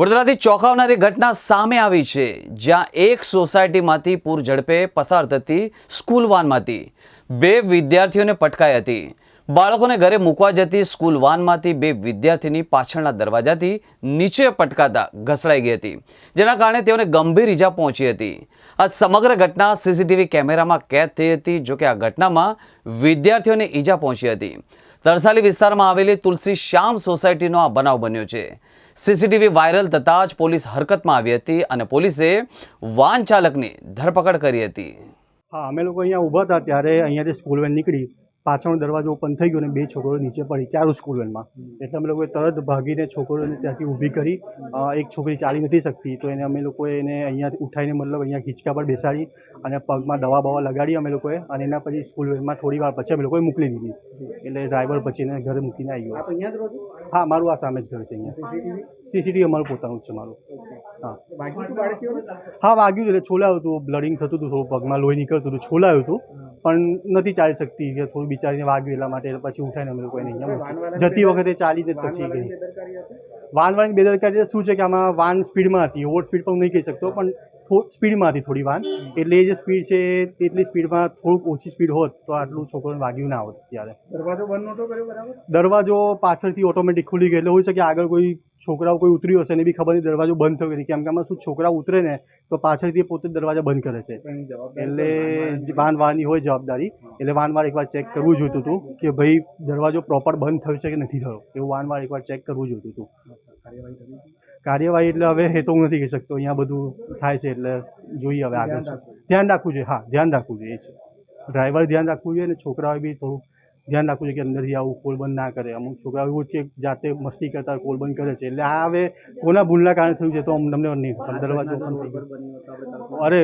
વડોદરાથી ચોંકાવનારી ઘટના સામે આવી છે, જ્યાં એક સોસાયટીમાંથી પૂર ઝડપે પસાર થતી સ્કૂલ વાનમાંથી બે વિદ્યાર્થીઓને પટકાઈ હતી. બાળકોને ઘરે મૂકવા જતી સ્કૂલ વાનમાંથી બે વિદ્યાર્થીની પાછળના દરવાજાથી નીચે પટકાતા ઘસડાઈ ગઈ હતી, જેના કારણે તેઓને ગંભીર ઈજા પહોંચી હતી. આ સમગ્ર ઘટના સીસીટીવી કેમેરામાં કેદ થઈ હતી જોકે આ ઘટનામાં વિદ્યાર્થીઓને ઈજા પહોંચી હતી. તરસાલી વિસ્તારમાં આવેલી તુલસી શ્યામ સોસાયટીનો આ બનાવ બન્યો છે. સીસીટીવી વાયરલ થતાં જ પોલીસ હરકતમાં આવી હતી અને પોલીસે વાન ચાલકની ધરપકડ કરી હતી. હા, અમે લોકો અહીંયા ઊભા હતા ત્યારે અહીંયાથી સ્કૂલ વેન નીકળી. પાછળનો દરવાજો ઓપન થઈ ગયો અને બે છોકરીઓ નીચે પડી ચારું સ્કૂલ વેનમાં એટલે અમે લોકોએ તરત ભાગીને છોકરીઓને ત્યાંથી ઊભી કરી. એક છોકરી ચાલી નથી શકતી તો એને અમે લોકોએ એને અહીંયાથી ઉઠાવીને મતલબ અહીંયા હિંચકા પર બેસાડી અને પગમાં દવા બવા લગાડી અમે લોકોએ અને એના પછી સ્કૂલ વેનમાં થોડી વાર પછી અમે લોકોએ મોકલી દીધી. એટલે ડ્રાઈવર પછી એને ઘરે મૂકીને આવી ગયો. હા મારું આ સામે જ ઘર છે અહીંયા. સીસીટીવી અમારું પોતાનું જ છે મારું. હા. હા વાગ્યું એટલે છોલાયું હતું. બ્લડિંગ થતું હતું થોડું પગમાં લોહી નીકળતું હતું છોલાયું હતું. પણ નથી ચાલી શકતી કે થોડું બિચારીને વાગ્યું એટલા માટે પછી ઉઠાઈને અમે લોકોએ નહીં. જતી વખતે ચાલી જ પછી ગઈ. વાનવાળાની બેદરકારી શું છે કે આમાં વાન સ્પીડમાં હતી. ઓવર સ્પીડ પણ નહીં કહી શકતો પણ સ્પીડમાં હતી થોડી વાન. એટલે એ જે સ્પીડ છે એટલી સ્પીડમાં થોડુંક ઓછી સ્પીડ હોત તો આટલું છોકરોને વાગ્યું ના હોત ત્યારે. દરવાજો બંધ નહોતો કર્યો બરાબર? દરવાજો પાછળથી ઓટોમેટિક ખુલી ગયો. એટલે હોય છે કે આગળ કોઈ છોકરાઓ કોઈ ઉતર્યું હશે ને બી ખબર નહીં દરવાજો બંધ થયો નથી. કેમ કે આમાં શું છોકરા ઉતરે ને તો પાછળથી પોતે દરવાજા બંધ કરે છે. એટલે વાન વાનવાળાની હોય. જવાબદારી. એટલે વાનવાર એકવાર ચેક કરવું જોઈતું હતું કે ભાઈ દરવાજો પ્રોપર બંધ થયો છે કે નથી થયો? એવું વાનવાર એકવાર ચેક કરવું જોઈતું હતું. કાર્યવાહી એટલે હવે એ તો હું નથી કહી શકતો. અહીંયા બધું થાય છે એટલે જોઈએ હવે આગળ ધ્યાન રાખવું જોઈએ. હા ધ્યાન રાખવું જોઈએ એ છે. ડ્રાઈવર ધ્યાન રાખવું જોઈએ અને છોકરાઓએ બી થોડું ધ્યાન રાખવું જોઈએ કે અંદરથી આવું કોલબંધ ના કરે. અમુક છોકરાઓ એવું છે જાતે મસ્તી કરતા કોલબંધ કરે છે. એટલે આ હવે કોના ભૂલના કારણે થયું છે તો તમને નહીં. દરવાજો. અરે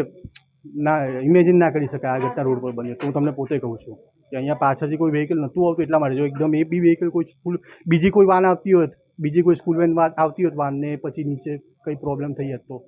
ના ઇમેજિન ના કરી શકાય આ ઘટના રોડ પર બની તો હું તમને પોતે કહું છું કે અહીંયા પાછળથી કોઈ વ્હીકલ નહોતું આવતું એટલા માટે. જો એકદમ એ બી વ્હીકલ કોઈ સ્કૂલ બીજી કોઈ વાન આવતી હોત બીજી કોઈ સ્કૂલ વેન આવતી હોત વાનને પછી નીચે કંઈ પ્રોબ્લેમ થઈ હોત